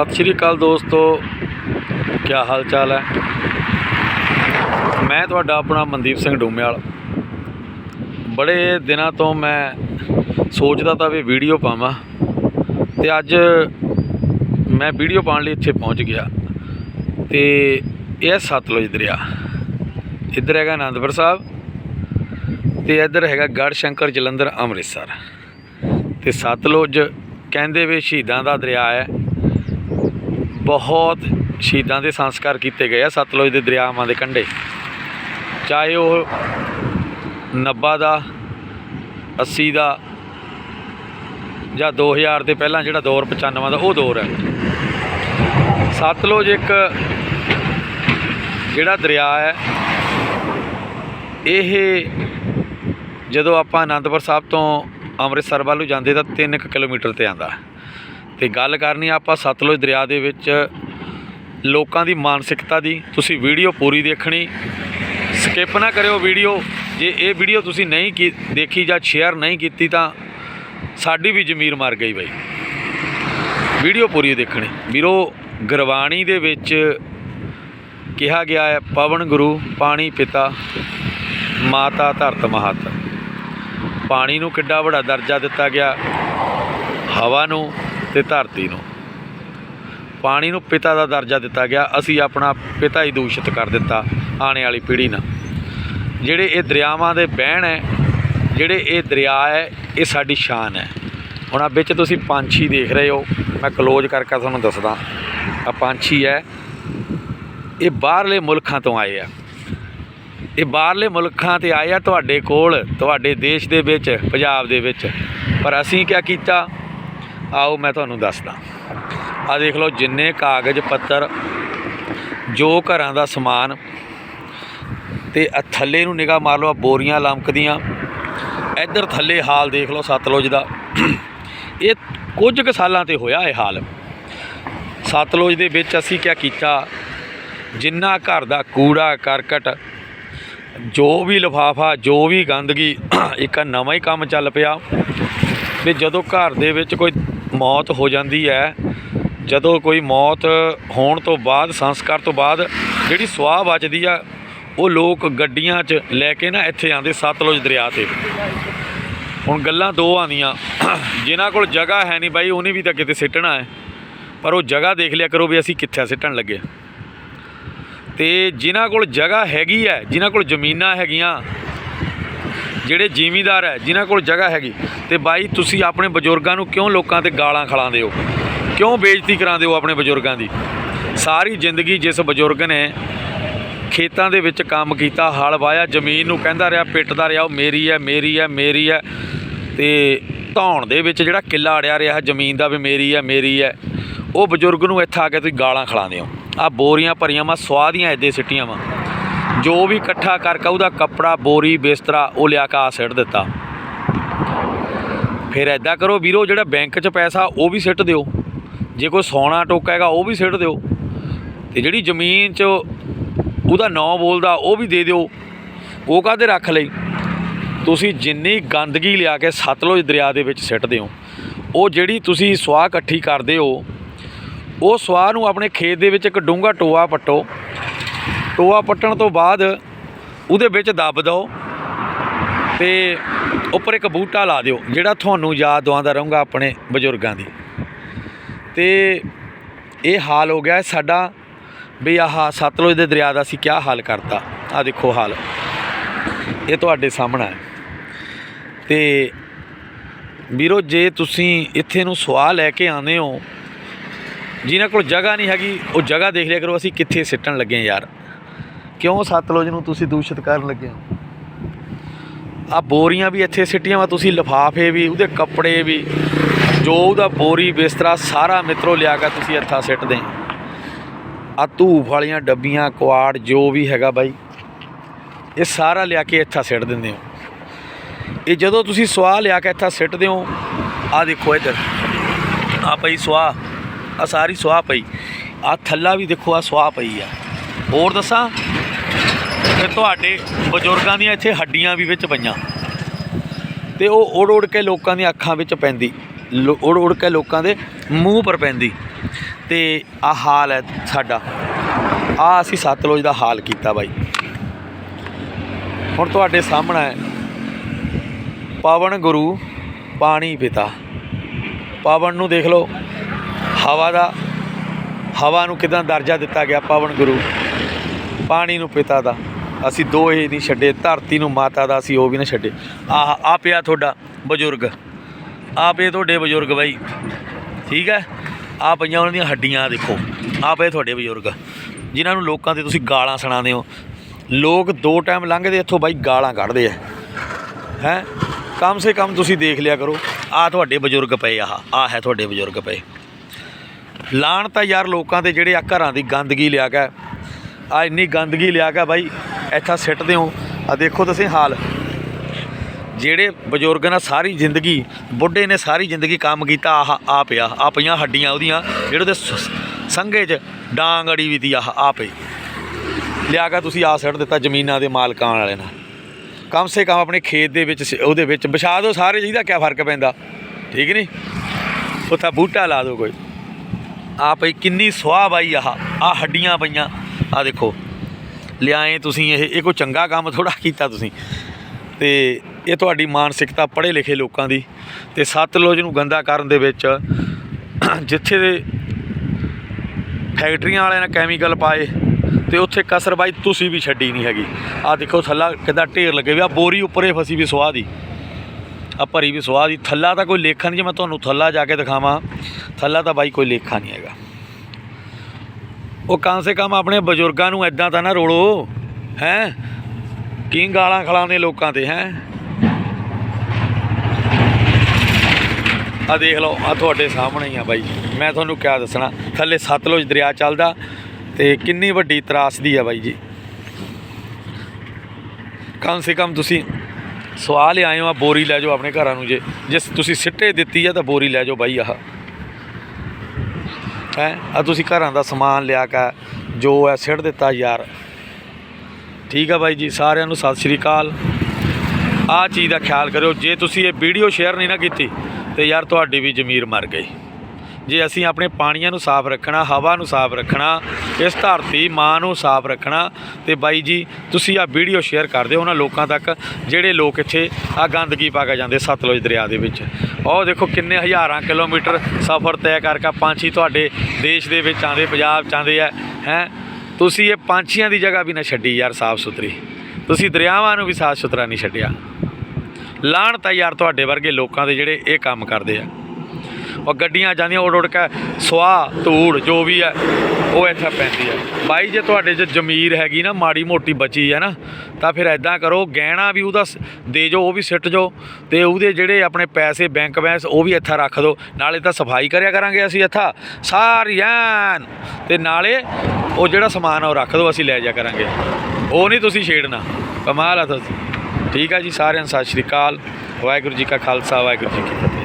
ਸਤਿ ਸ਼੍ਰੀ ਅਕਾਲ ਦੋਸਤੋ। ਕੀ ਹਾਲ ਚਾਲ ਹੈ? ਮੈਂ ਤੁਹਾਡਾ ਆਪਣਾ ਮਨਦੀਪ ਸਿੰਘ ਡੂਮੇਵਾਲ ਬੜੇ ਦਿਨਾਂ ਤੋਂ ਮੈਂ ਸੋਚਦਾ ਤਾਂ ਵੀ ਵੀਡੀਓ ਪਾਵਾਂ। ਤੇ ਅੱਜ ਮੈਂ ਵੀਡੀਓ ਪਾਉਣ ਲਈ ਇੱਥੇ ਪਹੁੰਚ ਗਿਆ। ਤੇ ਇਹ ਹੈ ਸਤਲੁਜ ਦਰਿਆ। ਇੱਧਰ ਹੈਗਾ ਆਨੰਦਪੁਰ ਸਾਹਿਬ ਤੇ ਇੱਧਰ ਹੈਗਾ ਗੜ੍ਹ ਸ਼ੰਕਰ ਜਲੰਧਰ ਅੰਮ੍ਰਿਤਸਰ। ਤੇ ਸਤਲੁਜ ਕਹਿੰਦੇ ਵੀ ਸ਼ਹੀਦਾਂ ਦਾ ਦਰਿਆ ਹੈ। ਬਹੁਤ ਸ਼ਹੀਦਾਂ ਦੇ ਸੰਸਕਾਰ ਕੀਤੇ ਗਏ ਆ ਸਤਲੁਜ ਦੇ ਦਰਿਆਵਾਂ ਦੇ ਕੰਢੇ। ਚਾਹੇ ਉਹ 90 ਦਾ 80 ਦਾ ਜਾਂ 2000 ਦੇ ਪਹਿਲਾਂ ਜਿਹੜਾ ਦੌਰ 95 ਦਾ, ਉਹ ਦੌਰ ਹੈ। ਸਤਲੁਜ ਇੱਕ ਜਿਹੜਾ ਦਰਿਆ ਹੈ, ਇਹ ਜਦੋਂ ਆਪਾਂ ਆਨੰਦਪੁਰ ਸਾਹਿਬ ਤੋਂ ਅੰਮ੍ਰਿਤਸਰ ਵੱਲ ਨੂੰ ਜਾਂਦੇ ਤਾਂ 3 ਕਿਲੋਮੀਟਰ ਤੇ ਆਂਦਾ ਤੇ ਗੱਲ ਕਰਨੀ ਆਪਾਂ ਸਤਲੁਜ ਦਰਿਆ ਦੇ ਵਿੱਚ ਲੋਕਾਂ ਦੀ ਮਾਨਸਿਕਤਾ ਦੀ। ਤੁਸੀਂ ਵੀਡੀਓ ਪੂਰੀ ਦੇਖਣੀ। ਸਕਿਪ ਨਾ ਕਰਿਓ ਵੀਡੀਓ। ਜੇ ਇਹ ਵੀਡੀਓ ਤੁਸੀਂ ਨਹੀਂ ਕੀ, ਦੇਖੀ ਜਾਂ ਸ਼ੇਅਰ ਨਹੀਂ ਕੀਤੀ ਤਾਂ ਸਾਡੀ ਵੀ ਜ਼ਮੀਰ ਮਰ ਗਈ ਬਾਈ। ਵੀਡੀਓ ਪੂਰੀ ਦੇਖਣੀ। ਵੀਰੋ, ਗੁਰਬਾਣੀ ਦੇ ਵਿੱਚ ਕਿਹਾ ਗਿਆ ਹੈ, ਪਵਨ ਗੁਰੂ, ਪਾਣੀ ਪਿਤਾ, ਮਾਤਾ ਧਰਤ ਮਹਤ। ਪਾਣੀ ਨੂੰ ਕਿੱਡਾ ਵੱਡਾ ਦਰਜਾ ਦਿੱਤਾ ਗਿਆ। ਹਵਾ ਨੂੰ ਤੇ ਧਰਤੀ ਨੂੰ। ਪਾਣੀ ਨੂੰ ਪਿਤਾ ਦਾ ਦਰਜਾ ਦਿੱਤਾ ਗਿਆ। ਅਸੀਂ ਆਪਣਾ ਪਿਤਾ ਹੀ ਦੂਸ਼ਿਤ ਕਰ ਦਿੱਤਾ ਆਉਣ ਵਾਲੀ ਪੀੜ੍ਹੀ ਨਾਲ। ਜਿਹੜੇ ਇਹ ਦਰਿਆਵਾਂ ਦੇ ਬਹਿਣ ਹੈ, ਜਿਹੜੇ ਇਹ ਦਰਿਆ ਹੈ, ਇਹ ਸਾਡੀ ਸ਼ਾਨ ਹੈ। ਹੁਣ ਆ ਵਿੱਚ ਤੁਸੀਂ ਪੰਛੀ ਦੇਖ ਰਹੇ ਹੋ। ਮੈਂ ਕਲੋਜ਼ ਕਰਕੇ ਤੁਹਾਨੂੰ ਦੱਸਦਾ। ਆ ਪੰਛੀ ਹੈ, ਇਹ ਬਾਹਰਲੇ ਮੁਲਕਾਂ ਤੋਂ ਆਏ ਆ। ਇਹ ਬਾਹਰਲੇ ਮੁਲਕਾਂ ਤੇ ਆਏ ਆ ਤੁਹਾਡੇ ਕੋਲ, ਤੁਹਾਡੇ ਦੇਸ਼ ਦੇ ਵਿੱਚ, ਪੰਜਾਬ ਦੇ ਵਿੱਚ। ਪਰ ਅਸੀਂ ਕੀ ਕੀਤਾ? ਆਓ ਮੈਂ ਤੁਹਾਨੂੰ ਦੱਸਦਾ। ਆ ਦੇਖ ਲਓ ਜਿੰਨੇ ਕਾਗਜ਼ ਪੱਤਰ ਜੋ ਘਰਾਂ ਦਾ ਸਮਾਨ ਤੇ ਥੱਲੇ ਨੂੰ ਨਿਗਾਹ ਮਾਰ ਲਓ, ਆਹ ਬੋਰੀਆਂ ਲਮਕਦੀਆਂ। ਇੱਧਰ ਥੱਲੇ ਹਾਲ ਦੇਖ ਲਓ ਸਤਲੁਜ ਦਾ। ਇਹ ਕੁਝ ਕੁ ਸਾਲਾਂ ਤੇ ਹੋਇਆ ਇਹ ਹਾਲ। ਸਤਲੁਜ ਦੇ ਵਿੱਚ ਅਸੀਂ ਕੀ ਕੀਤਾ? ਜਿੰਨਾ ਘਰ ਦਾ ਕੂੜਾ, ਕਰਕਟ, ਜੋ ਵੀ ਲਿਫਾਫਾ, ਜੋ ਵੀ ਗੰਦਗੀ, ਇੱਕ ਨਵਾਂ ਹੀ ਕੰਮ ਚੱਲ ਪਿਆ। ਵੀ ਜਦੋਂ ਘਰ ਦੇ ਵਿੱਚ ਕੋਈ ਮੌਤ ਹੋ ਜਾਂਦੀ ਹੈ। ਜਦੋਂ ਕੋਈ ਮੌਤ ਹੋਣ ਤੋਂ ਬਾਅਦ, ਸੰਸਕਾਰ ਤੋਂ ਬਾਅਦ ਜਿਹੜੀ ਸਵਾਹ ਬਚਦੀ ਆ, ਉਹ ਲੋਕ ਗੱਡੀਆਂ 'ਚ ਲੈ ਕੇ ਨਾ ਇੱਥੇ ਆਉਂਦੇ ਸਤਲੁਜ ਦਰਿਆ ਤੇ। ਹੁਣ ਗੱਲਾਂ ਦੋ ਆਉਂਦੀਆਂ। ਜਿਨ੍ਹਾਂ ਕੋਲ ਜਗ੍ਹਾ ਹੈ ਨਹੀਂ ਬਾਈ, ਉਹਨੇ ਵੀ ਤਾਂ ਕਿਤੇ ਸਿੱਟਣਾ ਹੈ। ਪਰ ਉਹ ਜਗ੍ਹਾ ਦੇਖ ਲਿਆ ਕਰੋ ਵੀ ਅਸੀਂ ਕਿੱਥੇ ਸਿੱਟਣ ਲੱਗੇ। ਤੇ ਜਿਨ੍ਹਾਂ ਕੋਲ ਜਗ੍ਹਾ ਹੈਗੀ ਹੈ, ਜਿਨ੍ਹਾਂ ਕੋਲ ਜ਼ਮੀਨਾਂ ਹੈਗੀਆਂ ਜਿਹੜੇ ਜ਼ਿਮੀਂਦਾਰ ਹੈ, ਜਿਨ੍ਹਾਂ ਕੋਲ ਜਗ੍ਹਾ ਹੈਗੀ, ਤੇ ਬਾਈ ਤੁਸੀਂ ਆਪਣੇ ਬਜ਼ੁਰਗਾਂ ਨੂੰ ਕਿਉਂ ਲੋਕਾਂ ਤੇ ਗਾਲਾਂ ਖਿਲਾਉਂਦੇ ਹੋ? ਕਿਉਂ ਬੇਇੱਜ਼ਤੀ ਕਰਾਉਂਦੇ ਹੋ ਆਪਣੇ ਬਜ਼ੁਰਗਾਂ ਦੀ? ਸਾਰੀ ਜ਼ਿੰਦਗੀ ਜਿਸ ਬਜ਼ੁਰਗ ਨੇ ਖੇਤਾਂ ਦੇ ਵਿੱਚ ਕੰਮ ਕੀਤਾ, ਹਲ ਵਾਇਆ ਜ਼ਮੀਨ ਨੂੰ ਕਹਿੰਦਾ ਰਿਹਾ, ਪਿੱਟਦਾ ਰਿਹਾ, ਉਹ ਮੇਰੀ ਹੈ ਮੇਰੀ ਹੈ ਮੇਰੀ ਹੈ, ਤੇ ਧੌਣ ਦੇ ਵਿੱਚ ਜਿਹੜਾ ਕਿੱਲਾ ਅੜਿਆ ਰਿਹਾ, ਜ਼ਮੀਨ ਦਾ ਵੀ ਮੇਰੀ ਹੈ ਮੇਰੀ ਹੈ, ਉਹ ਬਜ਼ੁਰਗ ਨੂੰ ਇੱਥੇ ਆ ਕੇ ਤੁਸੀਂ ਗਾਲਾਂ ਖਿਲਾਉਂਦੇ ਹੋ। ਆ ਬੋਰੀਆਂ ਭਰੀਆਂ ਵਾ, ਸਵਾਹ ਦੀਆਂ ਐਦੇ ਸਿੱਟੀਆਂ ਵਾ। ਜੋ ਵੀ ਇਕੱਠਾ ਕਰਕੇ ਉਹਦਾ ਕੱਪੜਾ, ਬੋਰੀ, ਬਿਸਤਰਾ, ਉਹ ਲਿਆ ਕੇ ਆ ਸਿੱਟ ਦਿੱਤਾ। ਫਿਰ ਐਦਾਂ ਕਰੋ ਵੀਰੋ, ਜਿਹੜਾ ਬੈਂਕ 'ਚ ਪੈਸਾ, ਉਹ ਵੀ ਸਿੱਟ ਦਿਓ। ਜੇ ਕੋਈ ਸੋਨਾ ਟੋਕਾ ਹੈਗਾ, ਉਹ ਵੀ ਸਿੱਟ ਦਿਓ। ਤੇ ਜਿਹੜੀ ਜ਼ਮੀਨ 'ਚ ਉਹਦਾ ਨਾਂ ਬੋਲਦਾ, ਉਹ ਵੀ ਦੇ ਦਿਓ। ਉਹ ਕਾਹਦੇ ਰੱਖ ਲਈ? ਤੁਸੀਂ ਜਿੰਨੀ ਗੰਦਗੀ ਲਿਆ ਕੇ ਸਤਲੁਜ ਦਰਿਆ ਦੇ ਵਿੱਚ ਸਿੱਟਦੇ ਹੋ। ਉਹ ਜਿਹੜੀ ਤੁਸੀਂ ਸਵਾਹ ਇਕੱਠੀ ਕਰਦੇ ਹੋ, ਉਹ ਸਵਾਹ ਨੂੰ ਆਪਣੇ ਖੇਤ ਦੇ ਵਿੱਚ ਇੱਕ ਡੂੰਘਾ ਟੋਆ ਪੱਟੋ। ਟੋਆ ਪੱਟਣ ਤੋਂ ਬਾਅਦ ਉਹਦੇ ਵਿੱਚ ਦੱਬ ਦਿਓ ਤੇ ਉੱਪਰ ਇੱਕ ਬੂਟਾ ਲਾ ਦਿਓ, ਜਿਹੜਾ ਤੁਹਾਨੂੰ ਯਾਦ ਦਵਾਉਂਦਾ ਰਹੂੰਗਾ ਆਪਣੇ ਬਜ਼ੁਰਗਾਂ ਦੀ। ਤੇ ਇਹ ਹਾਲ ਹੋ ਗਿਆ ਸਾਡਾ ਵੀ ਆਹ ਸਤਲੁਜ ਦੇ ਦਰਿਆ ਦਾ ਅਸੀਂ ਕਿਆ ਹਾਲ ਕਰਤਾ। ਆ ਦੇਖੋ ਹਾਲ। ਇਹ ਤੁਹਾਡੇ ਸਾਹਮਣਾ ਹੈ ਤੇ ਵੀਰੋ, ਜੇ ਤੁਸੀਂ ਇੱਥੇ ਨੂੰ ਸਵਾਹ ਲੈ ਕੇ ਆਉਂਦੇ ਹੋ, ਜਿਨ੍ਹਾਂ ਕੋਲ ਜਗ੍ਹਾ ਨਹੀਂ ਹੈਗੀ, ਉਹ ਜਗ੍ਹਾ ਦੇਖ ਲਿਆ ਕਰੋ, ਅਸੀਂ ਕਿੱਥੇ ਸਿੱਟਣ ਲੱਗੇ ਹਾਂ ਯਾਰ। ਕਿਉਂ ਸਤਲੁਜ ਨੂੰ ਤੁਸੀਂ ਦੂਸ਼ਿਤ ਕਰਨ ਲੱਗੇ ਹੋ? ਆ ਬੋਰੀਆਂ ਵੀ ਇੱਥੇ ਸਿੱਟੀਆਂ ਵਾ, ਤੁਸੀਂ ਲਿਫਾਫੇ ਵੀ, ਉਹਦੇ ਕੱਪੜੇ ਵੀ, ਜੋ ਉਹਦਾ ਬੋਰੀ ਬਿਸਤਰਾ ਸਾਰਾ ਮਿੱਤਰੋ ਲਿਆ ਕੇ ਤੁਸੀਂ ਇੱਥਾ ਸਿੱਟਦੇ ਆ ਧੂਫ ਵਾਲੀਆਂ ਡੱਬੀਆਂ, ਕੁਆੜ, ਜੋ ਵੀ ਹੈਗਾ ਬਾਈ, ਇਹ ਸਾਰਾ ਲਿਆ ਕੇ ਇੱਥਾ ਸਿੱਟ ਦਿੰਦੇ ਹੋ। ਇਹ ਜਦੋਂ ਤੁਸੀਂ ਸਵਾਹ ਲਿਆ ਕੇ ਇੱਥਾ ਸਿੱਟਦੇ ਹੋ, ਆ ਦੇਖੋ ਇੱਧਰ, ਆ ਪਈ ਸਵਾਹ, ਆ ਸਾਰੀ ਸਵਾਹ ਪਈ, ਆ ਥੱਲਾ ਵੀ ਦੇਖੋ, ਆ ਸਵਾਹ ਪਈ ਆ। ਹੋਰ ਦੱਸਾਂ ਤੇ ਤੁਹਾਡੇ ਬਜ਼ੁਰਗਾਂ ਦੀਆਂ ਇੱਥੇ ਹੱਡੀਆਂ ਵੀ ਵਿੱਚ ਪਈਆਂ। ਤੇ ਉਹ ਉੜ ਉੜ ਕੇ ਲੋਕਾਂ ਦੀਆਂ ਅੱਖਾਂ ਵਿੱਚ ਪੈਂਦੀ। ਉੜ ਉੜ ਕੇ ਲੋਕਾਂ ਦੇ ਮੂੰਹ ਪਰ ਪੈਂਦੀ। ਤੇ ਆ ਹਾਲ ਹੈ ਸਾਡਾ। ਆ ਅਸੀਂ ਸਤਲੁਜ ਦਾ ਹਾਲ ਕੀਤਾ ਬਾਈ। ਹੁਣ ਤੁਹਾਡੇ ਸਾਹਮਣੇ ਹੈ ਪਵਨ ਗੁਰੂ, ਪਾਣੀ ਪਿਤਾ। ਪਾਵਨ ਨੂੰ ਦੇਖ ਲਓ। ਹਵਾ ਦਾ, ਹਵਾ ਨੂੰ ਕਿਦਾਂ ਦਰਜਾ ਦਿੱਤਾ ਗਿਆ ਪਵਨ ਗੁਰੂ। ਪਾਣੀ ਨੂੰ ਪਿਤਾ ਦਾ। ਅਸੀਂ ਦੋ ਹੀ ਨਹੀਂ ਛੱਡੇ, ਧਰਤੀ ਨੂੰ ਮਾਤਾ ਦਾ ਅਸੀਂ ਉਹ ਵੀ ਨਾ ਛੱਡੇ। ਆਹ ਆ ਪਿਆ ਤੁਹਾਡਾ ਬਜ਼ੁਰਗ। ਆ ਪਏ ਤੁਹਾਡੇ ਬਜ਼ੁਰਗ ਬਾਈ। ਠੀਕ ਹੈ? ਆ ਪਈਆਂ ਉਹਨਾਂ ਦੀਆਂ ਹੱਡੀਆਂ, ਦੇਖੋ। ਆ ਪਏ ਤੁਹਾਡੇ ਬਜ਼ੁਰਗ। ਜਿਨ੍ਹਾਂ ਨੂੰ ਲੋਕਾਂ ਤੇ ਤੁਸੀਂ ਗਾਲਾਂ ਸੁਣਾਉਂਦੇ ਹੋ। ਲੋਕ ਦੋ ਟਾਈਮ ਲੰਘਦੇ ਇੱਥੋਂ ਬਾਈ, ਗਾਲਾਂ ਕੱਢਦੇ ਆ। ਹੈ? ਕਮ ਸੇ ਕਮ ਤੁਸੀਂ ਦੇਖ ਲਿਆ ਕਰੋ। ਆ ਤੁਹਾਡੇ ਬਜ਼ੁਰਗ ਪਏ ਆਹ ਆ ਹੈ ਤੁਹਾਡੇ ਬਜ਼ੁਰਗ ਪਏ। ਲਾਣ ਤਾਂ ਯਾਰ ਲੋਕਾਂ ਦੇ ਜਿਹੜੇ ਆ ਘਰਾਂ ਦੀ ਗੰਦਗੀ ਲਿਆ ਕੇ, ਆ ਇੰਨੀ ਗੰਦਗੀ ਲਿਆ ਕੇ ਬਾਈ ਇੱਥਾ ਸਿੱਟਦੇ ਹੋ। ਆ ਦੇਖੋ ਤੁਸੀਂ ਹਾਲ। ਜਿਹੜੇ ਬਜ਼ੁਰਗ ਨੇ ਸਾਰੀ ਜ਼ਿੰਦਗੀ, ਬੁੱਢੇ ਨੇ ਸਾਰੀ ਜ਼ਿੰਦਗੀ ਕੰਮ ਕੀਤਾ, ਆਹ ਆ ਪਿਆ। ਆ ਪਈਆਂ ਹੱਡੀਆਂ ਉਹਦੀਆਂ, ਜਿਹੜੇ ਉਹਦੇ ਸ- ਸੰਘੇ 'ਚ ਡਾਂਗ ਅੜੀ ਵੀ ਦੀ ਆਹ ਆ ਪਈ। ਲਿਆ ਕੇ ਤੁਸੀਂ ਆ ਸਿੱਟ ਦਿੱਤਾ ਜ਼ਮੀਨਾਂ ਦੇ ਮਾਲਕਾਂ ਵਾਲੇ ਨਾਲ ਕਮ ਸੇ ਕਮ ਆਪਣੇ ਖੇਤ ਦੇ ਵਿੱਚ, ਉਹਦੇ ਵਿੱਚ ਵਿਛਾ ਦਿਓ ਸਾਰੇ, ਜਿਹਦਾ ਕੀ ਫ਼ਰਕ ਪੈਂਦਾ। ਠੀਕ ਨਹੀਂ ਉੱਥੇ ਬੂਟਾ ਲਾ ਦਿਓ ਕੋਈ। ਆ ਪਈ, ਕਿੰਨੀ ਸੁਆਹ ਬਾਈ, ਆਹ ਆ ਹੱਡੀਆਂ ਪਈਆਂ। ਆ ਦੇਖੋ। ਲਿਆਏ ਤੁਸੀਂ ਇਹ ਇਹ ਕੋਈ ਚੰਗਾ ਕੰਮ ਥੋੜਾ ਕੀਤਾ ਤੁਸੀਂ। ਤੇ ਇਹ ਤੁਹਾਡੀ ਮਾਨਸਿਕਤਾ ਪੜ੍ਹੇ ਲਿਖੇ ਲੋਕਾਂ ਦੀ ਤੇ ਸਤਲੁਜ ਨੂੰ ਗੰਦਾ ਕਰਨ ਦੇ ਵਿੱਚ ਜਿੱਥੇ ਦੇ ਫੈਕਟਰੀਆਂ ਵਾਲਿਆਂ ਨੇ ਕੈਮੀਕਲ ਪਾਏ ਤੇ ਉੱਥੇ ਕਸਰ ਬਾਈ ਤੁਸੀਂ ਵੀ ਛੱਡੀ ਨਹੀਂ ਹੈਗੀ। ਆ ਦੇਖੋ ਥੱਲਾ ਕਿੱਦਾਂ ਢੇਰ ਲੱਗੇ ਵੀ ਆ, ਬੋਰੀ ਉੱਪਰੇ ਫਸੀ ਵੀ ਸੁਆਹ ਦੀ। ਆ ਭਰੀ ਵੀ ਸੁਆਹ ਦੀ। ਥੱਲਾ ਤਾਂ ਕੋਈ ਲੇਖਾ ਨਹੀਂ ਜੇ ਮੈਂ ਤੁਹਾਨੂੰ ਥੱਲਾ ਜਾ ਕੇ ਦਿਖਾਵਾਂ, ਥੱਲਾ ਤਾਂ ਬਾਈ ਕੋਈ ਲੇਖਾ ਨਹੀਂ ਹੈਗਾ। ਉਹ ਕਮ ਸੇ ਕਮ ਆਪਣੇ ਬਜ਼ੁਰਗਾਂ ਨੂੰ ਐਦਾਂ ਤਾਂ ਨਾ ਰੋਲੋ, ਹੈ? ਕੀ ਗਾਲਾਂ ਖਲਾਉਂਦੇ ਲੋਕਾਂ ਤੇ, ਹੈ? ਆ ਦੇਖ ਲਓ ਆ ਤੁਹਾਡੇ ਸਾਹਮਣੇ ਹੀ ਆ ਬਾਈ। ਮੈਂ ਤੁਹਾਨੂੰ ਕਿਆ ਦੱਸਣਾ, ਥੱਲੇ ਸਤਲੁਜ ਦਰਿਆ ਚੱਲਦਾ ਤੇ ਕਿੰਨੀ ਵੱਡੀ ਤਰਾਸਦੀ ਆ ਬਾਈ ਜੀ। ਕਮ ਸੇ ਕਮ ਤੁਸੀਂ ਸਵਾਲ ਆਏ ਹੋ ਆ ਬੋਰੀ ਲੈ ਜਾਓ ਆਪਣੇ ਘਰਾਂ ਨੂੰ ਜੇ। ਜੇ ਤੁਸੀਂ ਸਿੱਟੇ ਦਿੱਤੀ ਆ ਤਾਂ ਬੋਰੀ ਲੈ ਜਾਓ ਬਾਈ ਆਹ। ਹੈ। ਆ ਤੁਸੀਂ ਘਰਾਂ ਦਾ ਸਮਾਨ ਲਿਆ ਕੇ ਜੋ ਹੈ ਸਿੱਟ ਦਿੱਤਾ ਯਾਰ। ਠੀਕ ਆ ਬਾਈ ਜੀ, ਸਾਰਿਆਂ ਨੂੰ ਸਤਿ ਸ਼੍ਰੀ ਅਕਾਲ। ਆ ਚੀਜ਼ ਦਾ ਖਿਆਲ ਕਰਿਓ, ਜੇ ਤੁਸੀਂ ਇਹ ਵੀਡੀਓ ਸ਼ੇਅਰ ਨਹੀਂ ਨਾ ਕੀਤੀ, ਤੇ ਯਾਰ ਤੁਹਾਡੀ ਵੀ ਜ਼ਮੀਰ ਮਰ ਗਈ। ਜੇ ਅਸੀਂ ਆਪਣੇ ਪਾਣੀਆਂ ਨੂੰ ਸਾਫ਼ ਰੱਖਣਾ, ਹਵਾ ਨੂੰ ਸਾਫ਼ ਰੱਖਣਾ, ਇਸ ਧਰਤੀ ਮਾਂ ਨੂੰ ਸਾਫ਼ ਰੱਖਣਾ, ਤੇ ਬਾਈ ਜੀ, ਤੁਸੀਂ ਆ ਵੀਡੀਓ ਸ਼ੇਅਰ ਕਰ ਦਿਓ ਉਹਨਾਂ ਲੋਕਾਂ ਤੱਕ, ਜਿਹੜੇ ਲੋਕ ਇੱਥੇ ਆ ਗੰਦਗੀ ਪਾ ਕੇ ਜਾਂਦੇ ਸਤਲੁਜ ਦਰਿਆ ਦੇ ਵਿੱਚ। ਉਹ ਦੇਖੋ ਕਿੰਨੇ ਹਜ਼ਾਰਾਂ ਕਿਲੋਮੀਟਰ ਸਫ਼ਰ ਤੈਅ ਕਰਕੇ ਪੰਛੀ ਤੁਹਾਡੇ ਦੇਸ਼ ਦੇ ਵਿੱਚ ਆਉਂਦੇ, ਪੰਜਾਬ ਚ ਆਉਂਦੇ ਆ, ਹੈ? ਤੁਸੀਂ ਇਹ ਪੰਛੀਆਂ ਦੀ ਜਗ੍ਹਾ ਵੀ ਨਾ ਛੱਡੀ ਯਾਰ ਸਾਫ਼ ਸੁਥਰੀ। ਤੁਸੀਂ ਦਰਿਆਵਾਂ ਨੂੰ ਵੀ ਸਾਫ਼ ਸੁਥਰਾ ਨਹੀਂ ਛੱਡਿਆ। ਲਾਣ ਤਾਂ ਯਾਰ ਤੁਹਾਡੇ ਵਰਗੇ ਲੋਕਾਂ ਦੇ ਜਿਹੜੇ ਇਹ ਕੰਮ ਕਰਦੇ ਆ। ਉਹ ਗੱਡੀਆਂ ਜਾਂਦੀਆਂ ਉੱਡ ਉੱਡ ਕੇ ਸਵਾਹ ਧੂੜ, ਜੋ ਵੀ ਹੈ, ਉਹ ਇੱਥੇ ਪੈਂਦੀ ਹੈ। ਬਾਈ, ਜੇ ਤੁਹਾਡੇ 'ਚ ਜ਼ਮੀਰ ਹੈਗੀ ਨਾ, ਮਾੜੀ ਮੋਟੀ ਬਚੀ ਹੈ ਨਾ, ਤਾਂ ਫਿਰ ਐਦਾਂ ਕਰੋ, ਗਹਿਣਾ ਵੀ ਉਹਦਾ ਸ- ਦੇ ਜੋ, ਉਹ ਵੀ ਸਿੱਟ ਜੋ, ਤੇ ਉਹਦੇ ਜਿਹੜੇ ਆਪਣੇ ਪੈਸੇ, ਬੈਂਕ ਬੈਂਸ ਉਹ ਵੀ ਇੱਥੇ ਰੱਖ ਦਿਓ ਨਾਲੇ ਤਾਂ ਸਫ਼ਾਈ ਕਰਿਆ ਕਰਾਂਗੇ ਅਸੀਂ ਇੱਥਾ ਸਾਰੀਆਂ ਐਨ। ਤੇ ਨਾਲੇ ਉਹ ਜਿਹੜਾ ਸਮਾਨ ਆ, ਉਹ ਰੱਖ ਦਿਓ ਅਸੀਂ ਲੈ ਜਾ ਕਰਾਂਗੇ। ਉਹ ਨਹੀਂ ਤੁਸੀਂ ਛੇੜਨਾ। ਕਮਾਲ ਆ ਤੁਸੀਂ। ਠੀਕ ਆ ਜੀ, ਸਾਰਿਆਂ ਨੂੰ ਸਤਿ ਸ਼੍ਰੀ ਅਕਾਲ। ਵਾਹਿਗੁਰੂ ਜੀ ਕਾ ਖਾਲਸਾ, ਵਾਹਿਗੁਰੂ ਜੀ ਕੀ ਫਤਿਹ।